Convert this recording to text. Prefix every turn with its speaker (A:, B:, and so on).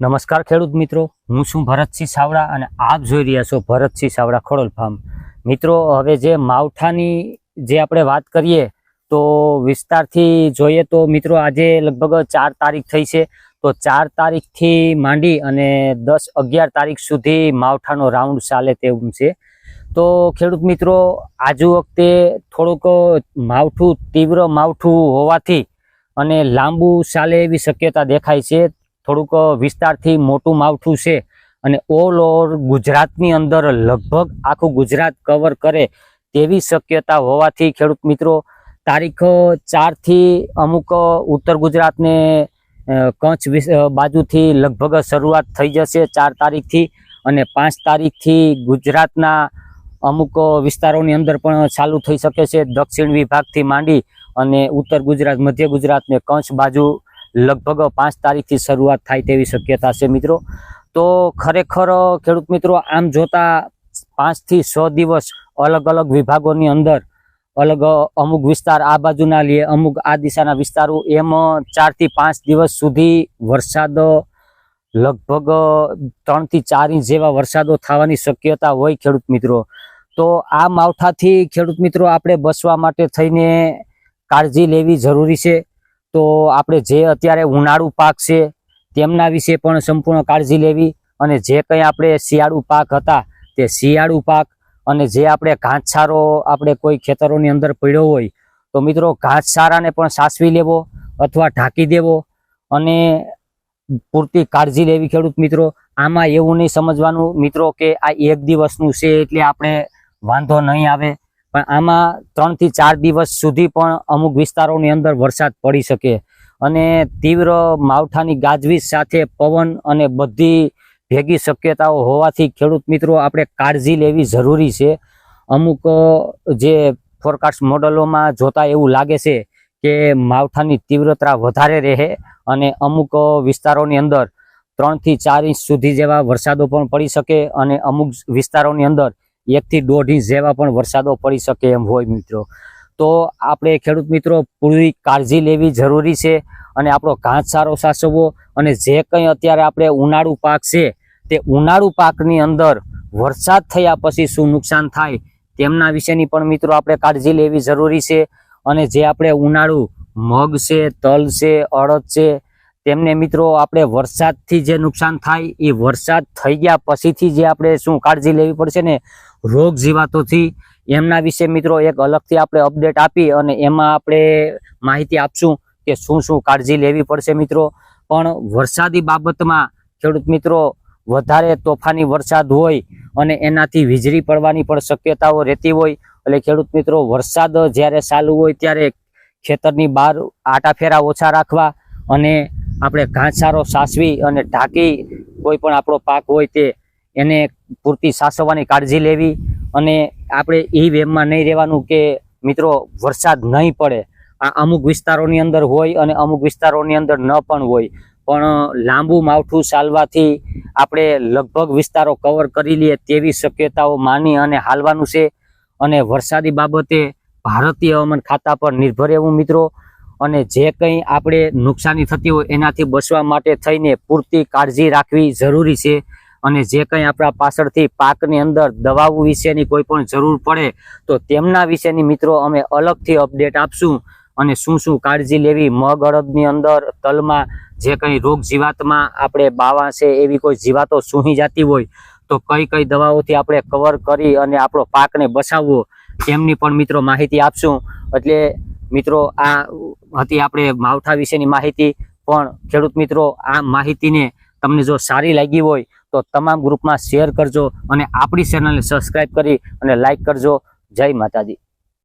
A: નમસ્કાર ખેડૂત મિત્રો. હું છું ભરતસિંહ સાવડા અને આપ જોઈ રહ્યા છો ભરતસિંહ સાવડા ખોડલ ફાર્મ. મિત્રો, હવે જે માવઠાની જે આપણે વાત કરીએ, તો વિસ્તારથી જોઈએ તો મિત્રો, આજે લગભગ ચાર તારીખ થઈ છે. તો ચાર તારીખથી માંડી અને દસ અગિયાર તારીખ સુધી માવઠાનો રાઉન્ડ ચાલે તેવું છે. તો ખેડૂત મિત્રો, આજુ વખતે થોડુંક માવઠું, તીવ્ર માવઠું હોવાથી અને લાંબુ ચાલે એવી શક્યતા દેખાય છે. થોડુંક વિસ્તારથી મોટું માવઠું છે અને ઓલ ઓવર ગુજરાતની અંદર લગભગ આખું ગુજરાત કવર કરે તેવી શક્યતા હોવાથી, ખેડૂત મિત્રો, તારીખ ચારથી અમુક ઉત્તર ગુજરાતને કચ્છ બાજુથી લગભગ શરૂઆત થઈ જશે ચાર તારીખથી અને પાંચ તારીખથી ગુજરાતના અમુક વિસ્તારોની અંદર પણ ચાલુ થઈ શકે છે. દક્ષિણ વિભાગથી માંડી અને ઉત્તર ગુજરાત, મધ્ય ગુજરાતને કચ્છ બાજુ લગભગ પાંચ તારીખથી શરૂઆત થાય તેવી શક્યતા છે મિત્રો. તો ખરેખર, ખેડૂત મિત્રો, આમ જોતા પાંચથી છ દિવસ અલગ અલગ વિભાગોની અંદર અલગ અમુક વિસ્તાર આ બાજુના લે, અમુક આ દિશાના વિસ્તારો, એમ ચારથી પાંચ દિવસ સુધી વરસાદ લગભગ ત્રણથી ચાર ઇંચ જેવા વરસાદો થવાની શક્યતા હોય ખેડૂત મિત્રો. તો આ માવઠાથી ખેડૂત મિત્રો, આપણે બચવા માટે થઈને કાળજી લેવી જરૂરી છે. તો આપણે જે અત્યારે ઉનાળુ પાક છે, તેમના વિશે પણ સંપૂર્ણ કાળજી લેવી અને જે કંઈ આપણે શિયાળુ પાક હતા, તે શિયાળુ પાક અને જે આપણે ઘાસચારો આપણે કોઈ ખેતરોની અંદર પડ્યો હોય, તો મિત્રો ઘાસચારાને પણ સાસવી લેવો અથવા ઢાંકી દેવો અને પૂરતી કાળજી લેવી ખેડૂત મિત્રો. આમાં એવું નહીં સમજવાનું મિત્રો કે આ એક દિવસનું છે એટલે આપણે વાંધો નહીં આવે. પણ આમાં ત્રણથી ચાર દિવસ સુધી પણ અમુક વિસ્તારોની અંદર વરસાદ પડી શકે. અને તીવ્ર માવઠાની ગાજવીજ સાથે પવન અને બધી ભેગી શક્યતાઓ હોવાથી ખેડૂત મિત્રો, આપણે કાળજી લેવી જરૂરી છે. અમુક જે ફોરકાસ્ટ મોડલોમાં જોતા એવું લાગે છે કે માવઠાની તીવ્રતા વધારે રહે અને અમુક વિસ્તારોની અંદર ત્રણથી ચાર ઇંચ સુધી જેવા વરસાદો પણ પડી શકે અને અમુક વિસ્તારોની અંદર એકથી દોઢ ઇંચ જેવા પણ વરસાદો પડી શકે એમ હોય મિત્રો. તો આપણે ખેડૂત મિત્રો પૂરી કાળજી લેવી જરૂરી છે અને આપણો ઘાસ સારો સાચવવો અને જે કંઈ અત્યારે આપણે ઉનાળુ પાક છે, તે ઉનાળુ પાકની અંદર વરસાદ થયા પછી શું નુકસાન થાય તેમના વિશેની પણ મિત્રો આપણે કાળજી લેવી જરૂરી છે. અને જે આપણે ઉનાળુ મગ છે, તલ છે, અડદ છે તેમને મિત્રો આપણે વરસાદથી જે નુકસાન થાય એ વરસાદ થઈ ગયા પછીથી જે આપણે શું કાળજી લેવી પડશે ને રોગ જીવાતોથી, એમના વિશે મિત્રો એક અલગથી આપણે અપડેટ આપી અને એમાં આપણે માહિતી આપશું કે શું શું કાળજી લેવી પડશે મિત્રો. પણ વરસાદી બાબતમાં ખેડૂત મિત્રો, વધારે તોફાની વરસાદ હોય અને એનાથી વીજળી પડવાની પણ શક્યતાઓ રહેતી હોય, એટલે ખેડૂત મિત્રો વરસાદ જ્યારે ચાલુ હોય ત્યારે ખેતરની બહાર આટા ફેરા ઓછા રાખવા અને આપણે ઘાસચારો સાસવી અને ઢાંકી કોઈ પણ આપણો પાક હોય તે એને પૂરતી સાસવવાની કાળજી લેવી અને આપણે એ વેમમાં નહીં રહેવાનું કે મિત્રો વરસાદ નહીં પડે. આ અમુક વિસ્તારોની અંદર હોય અને અમુક વિસ્તારોની અંદર ન પણ હોય. પણ લાંબુ માવઠું ચાલવાથી આપણે લગભગ વિસ્તારો કવર કરી લઈએ તેવી શક્યતાઓ માની અને હાલવાનું છે. અને વરસાદી બાબતે ભારતીય હવામાન ખાતા પર નિર્ભર રહેવું મિત્રો. અને જે કંઈ આપણે નુકસાની થતી હોય એનાથી બચવા માટે થઈને પૂરતી કાળજી રાખવી જરૂરી છે. અને જે કંઈ આપણા પાછળથી પાકની અંદર દવાઓ વિશેની કોઈ પણ જરૂર પડે તો તેમના વિશેની મિત્રો અમે અલગથી અપડેટ આપશું. અને શું શું કાળજી લેવી મગ અડદની અંદર, તલમાં, જે કંઈ રોગ જીવાતમાં આપણે બાવા છે એવી કોઈ જીવાતો સૂહી જતી હોય તો કઈ કઈ દવાઓથી આપણે કવર કરી અને આપણો પાકને બચાવવો, તેમની પણ મિત્રો માહિતી આપશું. એટલે મિત્રો, આ હતી આપણે માવઠા વિશેની માહિતી. પણ ખેડૂત મિત્રો, આ માહિતીને તમને જો સારી લાગી હોય, તો તમામ ગ્રુપમાં શેર કરજો અને આપણી ચેનલને સબસ્ક્રાઈબ કરી અને લાઈક કરજો. જય માતાજી.